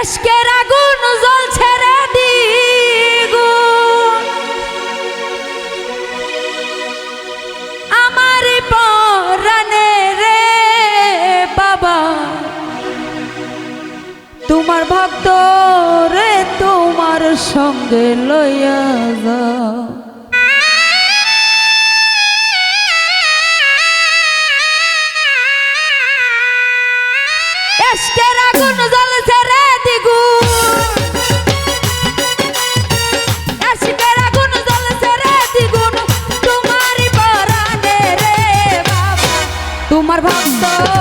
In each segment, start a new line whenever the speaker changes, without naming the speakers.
এসকের আগুন জ্বলছে রে আমার পরানে রে বাবা। তোমার ভক্ত রে তোমার সঙ্গে লইয়া যাও এসকের আগুন জ্বলছে আমার ভক্ত।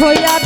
voy a